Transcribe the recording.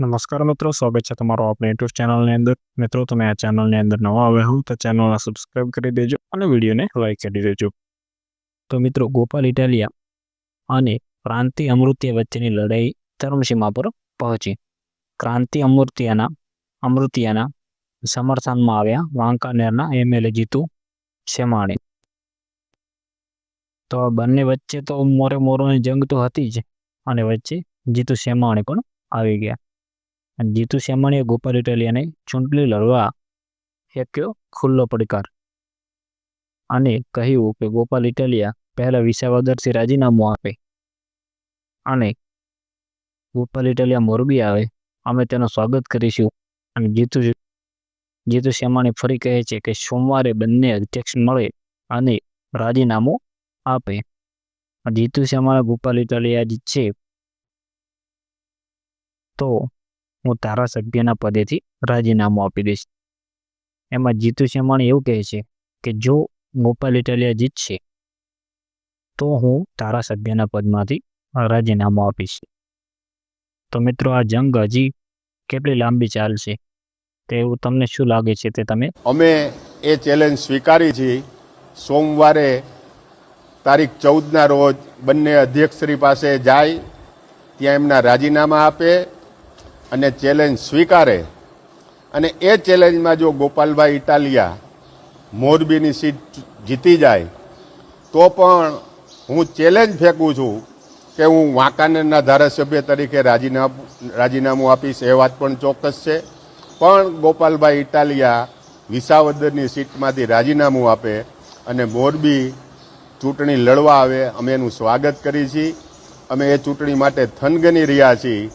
નમસ્કાર મિત્રો, સ્વાગત છે તમારો આપણી યુટ્યુબ ચેનલની અંદર. મિત્રો, તમે આ ચેનલની અંદર નવા આવ્યા હો, તો ચેનલને સબસ્ક્રાઇબ કરી દેજો અને વિડીયોને લાઇક કરી દેજો. તો મિત્રો, ગોપાલ ઇટાલિયા અને ક્રાંતિ અમૃતિયા વચ્ચેની લડાઈ તરુણસીમા પર પહોંચી. ક્રાંતિ અમૃતિયાના અમૃતિયાના સમર્થનમાં આવ્યા વાંકાનેરના એમએલએ જીતુ શેમાણી. તો આ બંને વચ્ચે તો મોરે મોરોની જંગ તો હતી જ અને વચ્ચે જીતુ શેમાણી પણ આવી ગયા. જીતુ શેમાણીએ ગોપાલ ઇટાલિયાને ચૂંટણી લડવા ફેંક્યો ખુલ્લો પડકાર. અને કહ્યું કે ગોપાલ ઇટાલિયા પહેલા વિસાવદરથી રાજીનામું આપે. અને ગોપાલ ઇટાલિયા મોરબી આવે. અમે તેનું સ્વાગત કરીશું. અને જીતુ જીતુ શ્યામાણી ફરી કહે છે કે સોમવારે બંને અધ્યક્ષ મળે અને રાજીનામું આપે. જીતુ શ્યામાણા ગોપાલ ઇટાલિયા જીતશે તો હું ધારાસભ્યના પદેથી રાજીનામું આપી દઈશ. એમાં જીતુ શેમાણી એવું કહે છે કે જો ગોપાલ ઇટાલિયા જીતશે, તો હું ધારાસભ્યના પદમાંથી રાજીનામું આપીશ. તો મિત્રો, આ જંગ હજી કેટલી લાંબી ચાલશે તે એવું તમને શું લાગે છે તે તમે અમે એ ચેલેન્જ સ્વીકારી છે. સોમવારે તારીખ ચૌદના રોજ બંને અધ્યક્ષશ્રી પાસે જાય, ત્યાં એમના રાજીનામા આપે અને ચેલેન્જ સ્વીકારે. અને એ ચેલેન્જમાં જો ગોપાલભાઈ ઇટાલિયા મોરબીની સીટ જીતી જાય, તો પણ હું ચેલેન્જ ફેંકું છું કે હું વાંકાનેરના ધારાસભ્ય તરીકે રાજીનામું રાજીનામું આપીશ, એ વાત પણ ચોક્કસ છે. પણ ગોપાલભાઈ ઇટાલિયા વિસાવદરની સીટમાંથી રાજીનામું આપે અને મોરબી ચૂંટણી લડવા આવે, અમે એનું સ્વાગત કરી છીએ અમે એ ચૂંટણી માટે થનગની રહ્યા છીએ.